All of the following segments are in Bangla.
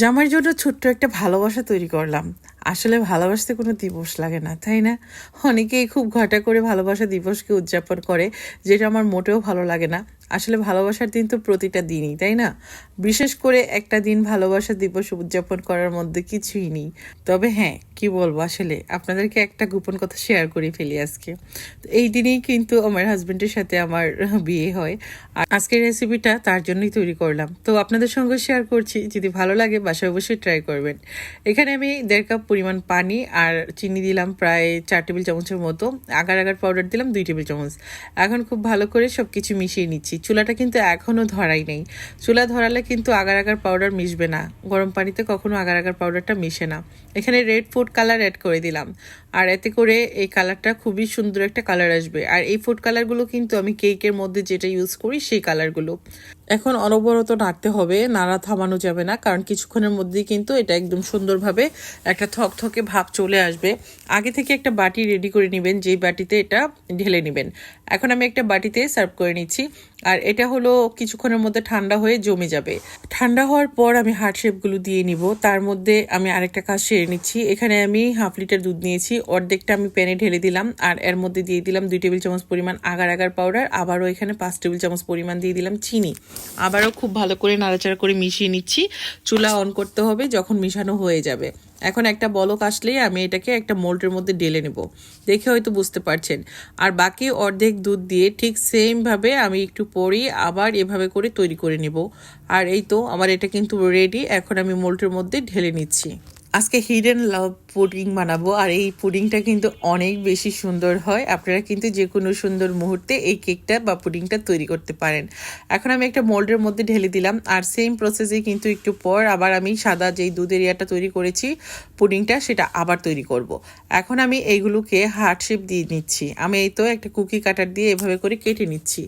জামাইয়ের জন্য ছোট্ট একটা ভালোবাসা তৈরি করলাম। আসলে ভালোবাসতে কোনো দিবস লাগে না, তাই না? অনেকেই খুব ঘটা করে ভালোবাসা দিবসকে উদযাপন করে, যেটা আমার মোটেও ভালো লাগে না। আসলে ভালোবাসার দিন তো প্রতিটা দিনই, তাই না? বিশেষ করে একটা দিন ভালোবাসা দিবস উদযাপন করার মধ্যে কিছুই নেই। তবে হ্যাঁ কি বলব আসলে, আপনাদেরকে একটা গোপন কথা শেয়ার করে ফেলি আজকে। তো এই দিনেই কিন্তু আমার হাজবেন্ডের সাথে আমার বিয়ে হয়। আর আজকের রেসিপিটা তার জন্যই তৈরি করলাম। তো আপনাদের সঙ্গে শেয়ার করছি, যদি ভালো লাগে বাসায় অবশ্যই ট্রাই করবেন। এখানে আমি দেড় কাপ পরিমাণ পানি আর চিনি দিলাম প্রায় চার টেবিল চামচের মতো। আগার আগার পাউডার দিলাম দুই টেবিল চামচ। এখন খুব ভালো করে সব কিছু মিশিয়ে নিচ্ছি। চুলাটা কিন্তু এখনও ধরাই নেই। চুলা ধরালে কিন্তু আগার আগার পাউডার মিশবে না। গরম পানিতে কখনো আগার আগার পাউডারটা মিশে না। এখানে রেড ফুড কালার অ্যাড করে দিলাম। আর এতে করে এই কালারটা খুবই সুন্দর একটা কালার আসবে। আর এই ফুড কালারগুলো কিন্তু আমি কেকের মধ্যে যেটা ইউজ করি সেই কালারগুলো এখন অনবরত নাড়তে হবে। নাড়া থামানো যাবে না। কারণ কিছুক্ষণের মধ্যেই কিন্তু এটা একদম সুন্দরভাবে একটা থকথকে ভাব চলে আসবে। আগে থেকে একটা বাটি রেডি করে নেবেন। যেই বাটিতে এটা ঢেলে নেবেন। এখন আমি একটা বাটিতে সার্ভ করে নিচ্ছি। আর এটা হলো কিছুক্ষণের মধ্যে ঠান্ডা হয়ে জমে যাবে। ঠান্ডা হওয়ার পর আমি হার্ট শেপগুলো দিয়ে নিব। তার মধ্যে আমি আরেকটা কাজ সেরে নিচ্ছি। এখানে আমি হাফ লিটার দুধ নিয়েছি। অর্ধেকটা আমি প্যানে ঢেলে দিলাম। আর এর মধ্যে দিয়ে দিলাম দুই টেবিল চামচ পরিমাণ আগার আগার পাউডার আবারও এখানে পাঁচ টেবিল চামচ পরিমাণ দিয়ে দিলাম চিনি। আবারও খুব ভালো করে নাড়াচাড়া করে মিশিয়ে নিচ্ছি। চুলা অন করতে হবে যখন মিশানো হয়ে যাবে। এখন একটা বলক আসলেই আমি এটাকে একটা মোল্টের মধ্যে ডেলে নেব। দেখে হয়তো বুঝতে পারছেন। আর বাকি অর্ধেক দুধ দিয়ে ঠিক সেমভাবে আমি একটু পরেই আবার এভাবে করে তৈরি করে নেব। আর এই তো আমার এটা কিন্তু রেডি এখন আমি মোল্টের মধ্যে ঢেলে নিচ্ছি। আজকে হিডেন লাভ পুডিং বানাবো। আর এই পুডিংটা কিন্তু অনেক বেশি সুন্দর হয়। আপনারা কিন্তু যে কোনো সুন্দর মুহূর্তে এই কেকটা বা পুডিংটা তৈরি করতে পারেন। এখন আমি একটা মোল্ডের মধ্যে ঢেলে দিলাম। আর সেম প্রসেসে কিন্তু একটু পর আবার আমি সাদা যেই দুধের ইয়াটা তৈরি করেছি, পুডিংটা সেটা আবার তৈরি করব। এখন আমি এইগুলোকে হার্ট শেপ দিয়ে নিচ্ছি। আমি এই তো একটা কুকি কাটার দিয়ে এভাবে করে কেটে নিচ্ছি।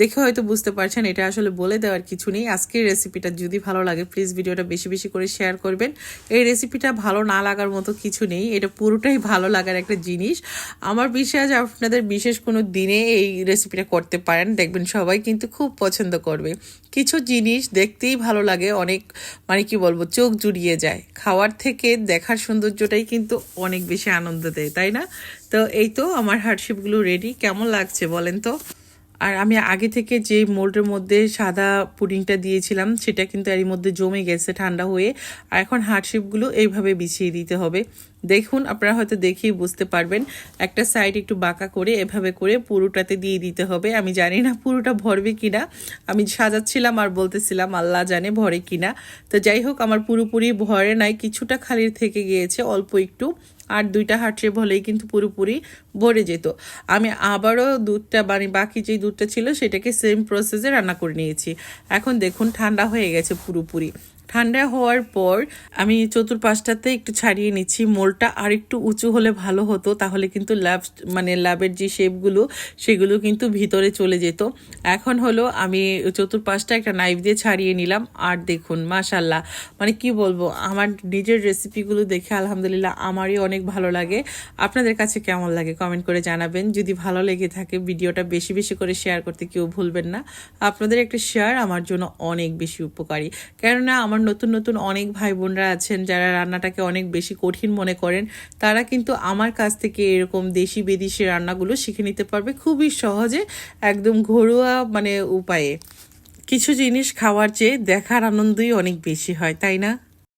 দেখে হয়তো বুঝতে পারছেন, এটা আসলে বলে দেওয়ার কিছু নেই। আজকের রেসিপিটা যদি ভালো লাগে প্লিজ ভিডিওটা বেশি বেশি করে শেয়ার করবেন। এই রেসিপিটা ভালো না লাগার মতো কিছু নেই, এটা পুরোটাই ভালো লাগার একটা জিনিস। আমার বিশ্বাস, আপনাদের বিশেষ কোনো দিনে এই রেসিপিটা করতে পারেন। দেখবেন সবাই কিন্তু খুব পছন্দ করবে। কিছু জিনিস দেখতেই ভালো লাগে, অনেক মানে কি বলব, চোখ জুড়িয়ে যায়। খাওয়ার থেকে দেখার সৌন্দর্যটাই কিন্তু অনেক বেশি আনন্দ দেয়, তাই না? তো এই তো, আমার হার্ডশিপগুলো রেডি কেমন লাগছে বলেন তো? আর আমি আগে থেকে যে মোল্ডের মধ্যে সাদা পুডিংটা দিয়েছিলাম, সেটা কিন্তু এরই মধ্যে জমে গেছে ঠান্ডা হয়ে। আর এখন হার্ডশিপগুলো এইভাবে বিছিয়ে দিতে হবে। দেখুন, আপনারা হয়তো দেখেই বুঝতে পারবেন। একটা সাইড একটু বাঁকা করে এভাবে করে পুরোটাতে দিয়ে দিতে হবে। আমি জানি না পুরোটা ভরবে কিনা। আমি সাজাচ্ছিলাম আর বলতেছিলাম, আল্লাহ জানে ভরে কিনা। তো যাই হোক, আমার পুরোপুরি ভরে নাই। কিছুটা খালির থেকে গিয়েছে, অল্প একটু। আর দুইটা হার্টশেপ হলেই কিন্তু পুরোপুরি ভরে যেত। আমি আবারও দুধটা মানে বাকি যেই দুধটা ছিল, সেটাকে সেম প্রসেসে রান্না করে নিয়েছি। এখন দেখুন, ঠান্ডা হয়ে গেছে পুরোপুরি। ঠান্ডা হওয়ার পর আমি চতুর্পাশটাতে একটু ছাড়িয়ে নিচ্ছি। মোলটা আর একটু উঁচু হলে ভালো হতো, তাহলে কিন্তু ল্যাব মানে ল্যাবের যে শেপগুলো, সেগুলো কিন্তু ভিতরে চলে যেত। এখন হলো আমি চতুর্পাশটা একটা নাইফ দিয়ে ছাড়িয়ে নিলাম। আর দেখুন মাশাল্লাহ মানে কি বলব, আমার নিজের রেসিপিগুলো দেখে আলহামদুলিল্লাহ আমারই অনেক ভালো লাগে। আপনাদের কাছে কেমন লাগে কমেন্ট করে জানাবেন। যদি ভালো লেগে থাকে, ভিডিওটা বেশি বেশি করে শেয়ার করতে কেউ ভুলবেন না। আপনাদের একটা শেয়ার আমার জন্য অনেক বেশি উপকারী। কেননা, আমার নতুন নতুন অনেক ভাই বোনরা আছেন যারা রান্নাটাকে অনেক বেশি কঠিন মনে করেন। তারা কিন্তু আমার কাছ থেকে এরকম দেশি, বিদেশি রান্নাগুলো শিখে নিতে পারবে খুবই সহজে, একদম ঘরোয়া মানে উপায়ে। কিছু জিনিস খাওয়ার চেয়ে দেখার আনন্দই অনেক বেশি হয়, তাই না?